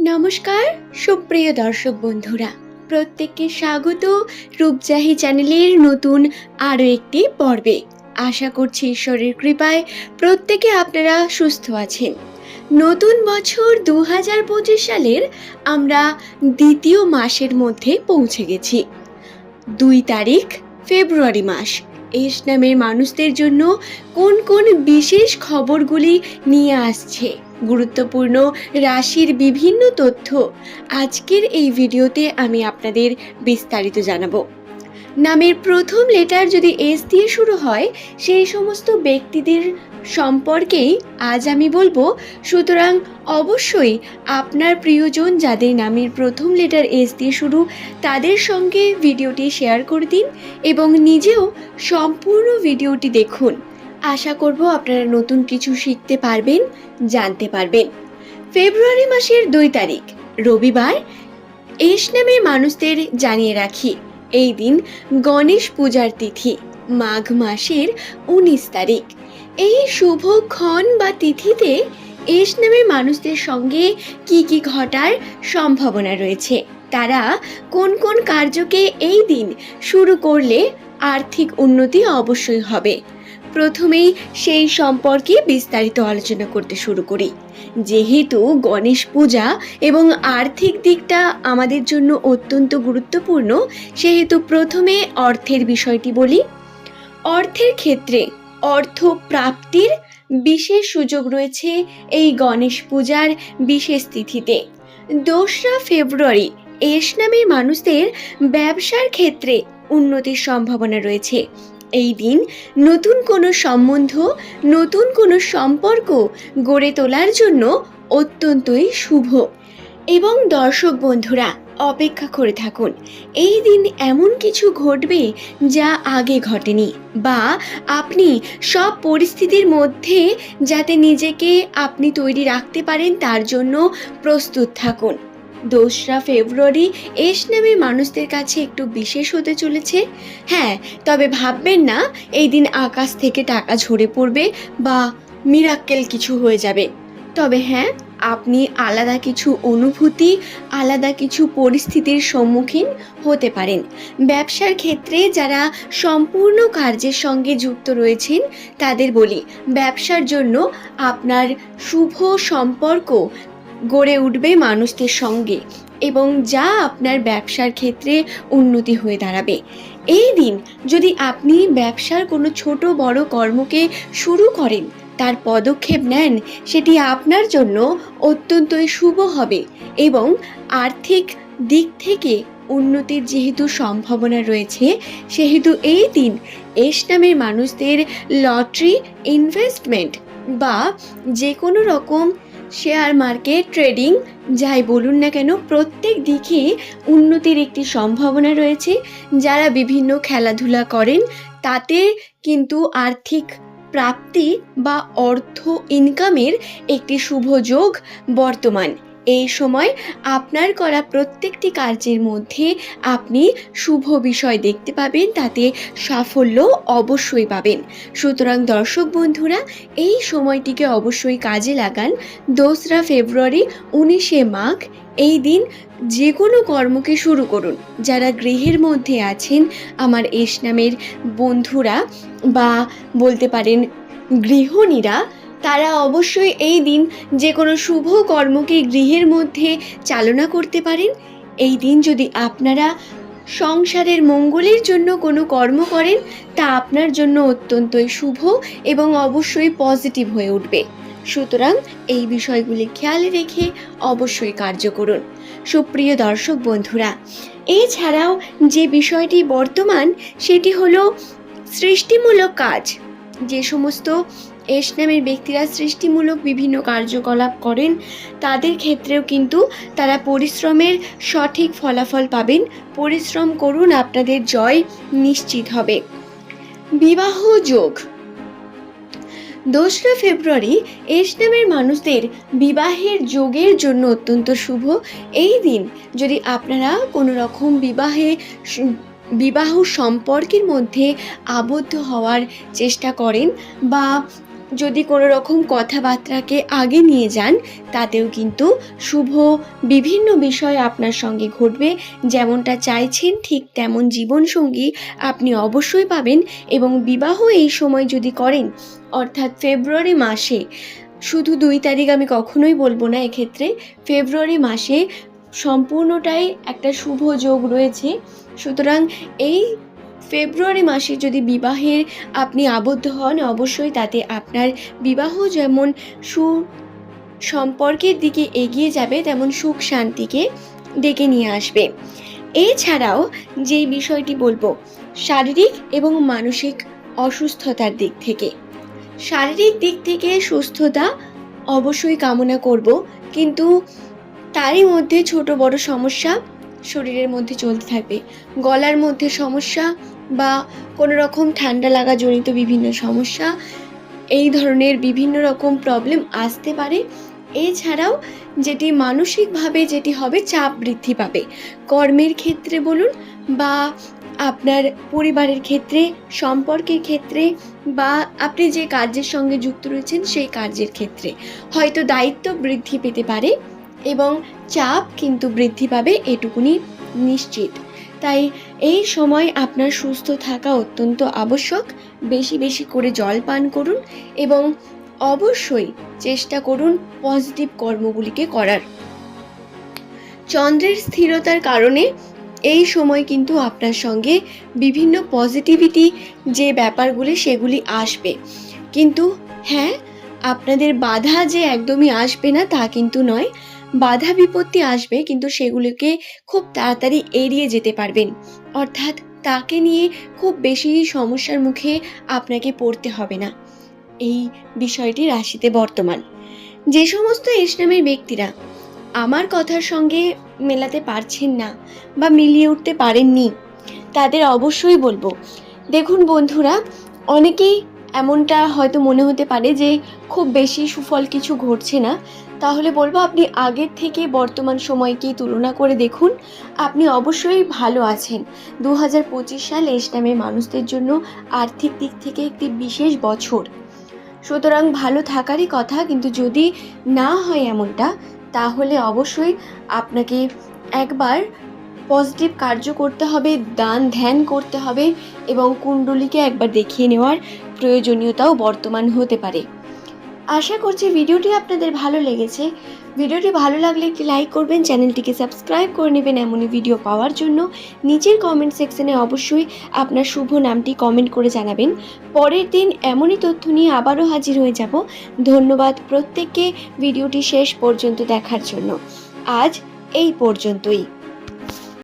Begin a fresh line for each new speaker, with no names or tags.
নমস্কার, সুপ্রিয় দর্শক বন্ধুরা। প্রত্যেককে স্বাগত রূপজাহি চ্যানেলের নতুন আরও একটি পর্বে। আশা করছি ঈশ্বরের কৃপায় প্রত্যেকে আপনারা সুস্থ আছেন। নতুন বছর দু হাজার পঁচিশ সালের আমরা দ্বিতীয় মাসের মধ্যে পৌঁছে গেছি। দুই তারিখ, ফেব্রুয়ারি মাস। এস নামের মানুষদের জন্য কোন কোন বিশেষ খবরগুলি নিয়ে আসছে। গুরুত্বপূর্ণ রাশির বিভিন্ন তথ্য আজকের এই ভিডিওতে আমি আপনাদের বিস্তারিত জানাব। নামের প্রথম লেটার যদি এস দিয়ে শুরু হয়, সেই সমস্ত ব্যক্তিদের সম্পর্কেই আজ আমি বলব, সুতরাং অবশ্যই আপনার প্রিয়জন যাদের নামের প্রথম লেটার এস দিয়ে শুরু, তাদের সঙ্গে ভিডিওটি শেয়ার করে দিন এবং নিজেও সম্পূর্ণ ভিডিওটি দেখুন। আশা করব আপনারা নতুন কিছু শিখতে পারবেন, জানতে পারবেন। ফেব্রুয়ারি মাসের দুই তারিখ, রবিবার। এস নামের মানুষদের জানিয়ে রাখি, এই দিন গণেশ পূজার তিথি, মাঘ মাসের উনিশ তারিখ। এই শুভক্ষণ বা তিথিতে এস নামের মানুষদের সঙ্গে কি কি ঘটার সম্ভাবনা রয়েছে? তারা কোন কোন কার্যকে এই দিন শুরু করলে আর্থিক উন্নতি অবশ্যই হবে? প্রথমেই সেই সম্পর্কে বিস্তারিত আলোচনা করতে শুরু করি। যেহেতু গণেশ পূজা এবং আর্থিক দিকটা আমাদের জন্য অত্যন্ত গুরুত্বপূর্ণ, সেহেতু প্রথমে অর্থের বিষয়টি বলি। অর্থের ক্ষেত্রে অর্থ প্রাপ্তির বিশেষ সুযোগ রয়েছে এই গণেশ পূজার বিশেষ তিথিতে। দোসরা ফেব্রুয়ারি, এস নামের মানুষদের ব্যবসার ক্ষেত্রে উন্নতির সম্ভাবনা রয়েছে। এই দিন নতুন কোনো সম্বন্ধ, নতুন কোনো সম্পর্ক গড়ে তোলার জন্য অত্যন্তই শুভ। এবং দর্শক বন্ধুরা, অপেক্ষা করে থাকুন। এই দিন এমন কিছু ঘটবে যা আগে ঘটেনি বা আপনি সব পরিস্থিতির মধ্যে যাতে নিজেকে আপনি তৈরি রাখতে পারেন, তার জন্য প্রস্তুত থাকুন। দোসরা ফেব্রুয়ারি এস নামে মানুষদের কাছে একটু বিশেষ হতে চলেছে। হ্যাঁ তবে ভাববেন না, এই দিন আকাশ থেকে টাকা ঝরে পড়বে বা মিরাক্কেল কিছু হয়ে যাবে। তবে হ্যাঁ আপনি আলাদা কিছু অনুভূতি, আলাদা কিছু পরিস্থিতির সম্মুখীন হতে পারেন। ব্যবসার ক্ষেত্রে যারা সম্পূর্ণ কার্যের সঙ্গে যুক্ত রয়েছেন, তাদের বলি, ব্যবসার জন্য আপনার শুভ সম্পর্ক গড়ে উঠবে মানুষদের সঙ্গে এবং যা আপনার ব্যবসার ক্ষেত্রে উন্নতি হয়ে দাঁড়াবে। এই দিন যদি আপনি ব্যবসার কোনো ছোট বড় কর্মকে শুরু করেন তার পদক্ষেপ নেন, সেটি আপনার জন্য অত্যন্তই শুভ হবে এবং আর্থিক দিক থেকে উন্নতির যেহেতু সম্ভাবনা রয়েছে, সেহেতু এই দিন এস নামের মানুষদের লটারি ইনভেস্টমেন্ট বা যে কোনো রকম শেয়ার মার্কেট ট্রেডিং যাই বলুন না কেন, প্রত্যেক দিকে উন্নতির একটি সম্ভাবনা রয়েছে। যারা বিভিন্ন খেলাধুলা করেন, তাতে কিন্তু আর্থিক প্রাপ্তি বা অর্থ ইনকামের একটি শুভ যোগ বর্তমান। এই সময় আপনার করা প্রত্যেকটি কার্যের মধ্যে আপনি শুভ বিষয় দেখতে পাবেন, তাতে সাফল্য অবশ্যই পাবেন। সুতরাং দর্শক বন্ধুরা, এই সময়টিকে অবশ্যই কাজে লাগান। দোসরা ফেব্রুয়ারি, উনিশে মাঘ, এই দিন যে কোনো কর্মকে শুরু করুন। যারা গৃহের মধ্যে আছেন, আমার এস নামের বন্ধুরা বা বলতে পারেন গৃহিণীরা তারা অবশ্যই এই দিন যে কোনো শুভ কর্মকে গৃহের মধ্যে চালনা করতে পারেন। এই দিন যদি আপনারা সংসারের মঙ্গলের জন্য কোনো কর্ম করেন, তা আপনার জন্য অত্যন্তই শুভ এবং অবশ্যই পজিটিভ হয়ে উঠবে। সুতরাং এই বিষয়গুলি খেয়াল রেখে অবশ্যই কার্য করুন। সুপ্রিয় দর্শক বন্ধুরা, এছাড়াও যে বিষয়টি বর্তমান, সেটি হলো সৃষ্টিমূলক কাজ। যে সমস্ত এস নামের ব্যক্তিরা সৃষ্টিমূলক বিভিন্ন কার্যকলাপ করেন। তাদের ক্ষেত্রেও কিন্তু তারা পরিশ্রমের সঠিক ফলাফল পাবেন। পরিশ্রম করুন, আপনাদের জয় নিশ্চিত হবে। বিবাহ যোগ। দোসরা ফেব্রুয়ারি, এস নামের মানুষদের বিবাহের যোগের জন্য অত্যন্ত শুভ। এই দিন যদি আপনারা কোনো রকম বিবাহে বিবাহ সম্পর্কের মধ্যে আবদ্ধ হওয়ার চেষ্টা করেন বা যদি কোনো রকম কথাবার্তাকে আগে নিয়ে যান, তাতেও কিন্তু শুভ বিভিন্ন বিষয় আপনার সঙ্গে ঘটবে। যেমনটা চাইছেন, ঠিক তেমন জীবনসঙ্গী আপনি অবশ্যই পাবেন এবং বিবাহ এই সময় যদি করেন, অর্থাৎ ফেব্রুয়ারি মাসে, শুধু দুই তারিখ আমি কখনোই বলব না এক্ষেত্রে, ফেব্রুয়ারি মাসে সম্পূর্ণটাই একটা শুভ যোগ রয়েছে। সুতরাং এই ফেব্রুয়ারি মাসে যদি বিবাহের আপনি আবদ্ধ হন, অবশ্যই তাতে আপনার বিবাহ যেমন সু সম্পর্কের দিকে এগিয়ে যাবে, তেমন সুখ শান্তিকে ডেকে নিয়ে আসবে। এছাড়াও যেই বিষয়টি বলব, শারীরিক এবং মানসিক অসুস্থতার দিক থেকে। শারীরিক দিক থেকে সুস্থতা অবশ্যই কামনা করব, কিন্তু তারই মধ্যে ছোট বড় সমস্যা শরীরের মধ্যে চলতে থাকবে। গলার মধ্যে সমস্যা বা কোনো রকম ঠান্ডা লাগা জনিত বিভিন্ন সমস্যা, এই ধরনের বিভিন্ন রকম প্রবলেম আসতে পারে। এছাড়াও যেটি মানসিকভাবে যেটি হবে চাপ বৃদ্ধি পাবে। কর্মের ক্ষেত্রে বলুন বা আপনার পরিবারের ক্ষেত্রে, সম্পর্কের ক্ষেত্রে বা আপনি যে কার্যের সঙ্গে যুক্ত রয়েছেন সেই কার্যের ক্ষেত্রে। হয়তো দায়িত্ব বৃদ্ধি পেতে পারে এবং চাপ কিন্তু বৃদ্ধি পাবে এটুকুনি নিশ্চিত। তাই এই সময় আপনার সুস্থ থাকা অত্যন্ত আবশ্যক। বেশি বেশি করে জল পান করুন এবং অবশ্যই চেষ্টা করুন পজিটিভ কর্মগুলিকে করার। চন্দ্রের স্থিরতার কারণে এই সময় কিন্তু আপনার সঙ্গে বিভিন্ন পজিটিভিটি যে ব্যাপারগুলি, সেগুলি আসবে। কিন্তু হ্যাঁ আপনাদের বাধা যে একদমই আসবে না তা কিন্তু নয়। বাধা বিপত্তি আসবে, কিন্তু সেগুলোকে খুব তাড়াতাড়ি এড়িয়ে যেতে পারবেন। অর্থাৎ তাকে নিয়ে খুব বেশি সমস্যার মুখে আপনাকে পড়তে হবে না। এই বিষয়টি রাশিতে বর্তমান। যে সমস্ত ইসলামের ব্যক্তিরা আমার কথার সঙ্গে মেলাতে পারছেন না বা মিলিয়ে উঠতে পারেননি, তাদের অবশ্যই বলব, দেখুন বন্ধুরা, অনেকেই এমনটা হয়তো মনে হতে পারে যে খুব বেশি সুফল কিছু ঘটছে না তাহলে বলব আপনি আগের থেকে বর্তমান সময়কে তুলনা করে দেখুন। আপনি অবশ্যই ভালো আছেন। দু হাজার পঁচিশ সাল ইসলামের মানুষদের জন্য আর্থিক দিক থেকে একটি বিশেষ বছর। সুতরাং ভালো থাকারই কথা, কিন্তু যদি না হয় এমনটা, তাহলে অবশ্যই আপনাকে একবার পজিটিভ কার্য করতে হবে, দান ধ্যান করতে হবে এবং কুণ্ডলিকে একবার দেখিয়ে নেওয়ার প্রয়োজনীয়তাও বর্তমান হতে পারে। আশা করছি ভিডিওটি আপনাদের ভালো লেগেছে। ভিডিওটি ভালো লাগলে একটি লাইক করবেন, চ্যানেলটিকে সাবস্ক্রাইব করে নেবেন এমনই ভিডিও পাওয়ার জন্য। নিচের কমেন্ট সেকশনে অবশ্যই আপনার শুভ নামটি কমেন্ট করে জানাবেন। পরের দিন এমনই তথ্য নিয়ে আবারও হাজির হয়ে যাব। ধন্যবাদ প্রত্যেককে, ভিডিওটি শেষ পর্যন্ত দেখার জন্য। আজ এই পর্যন্তই।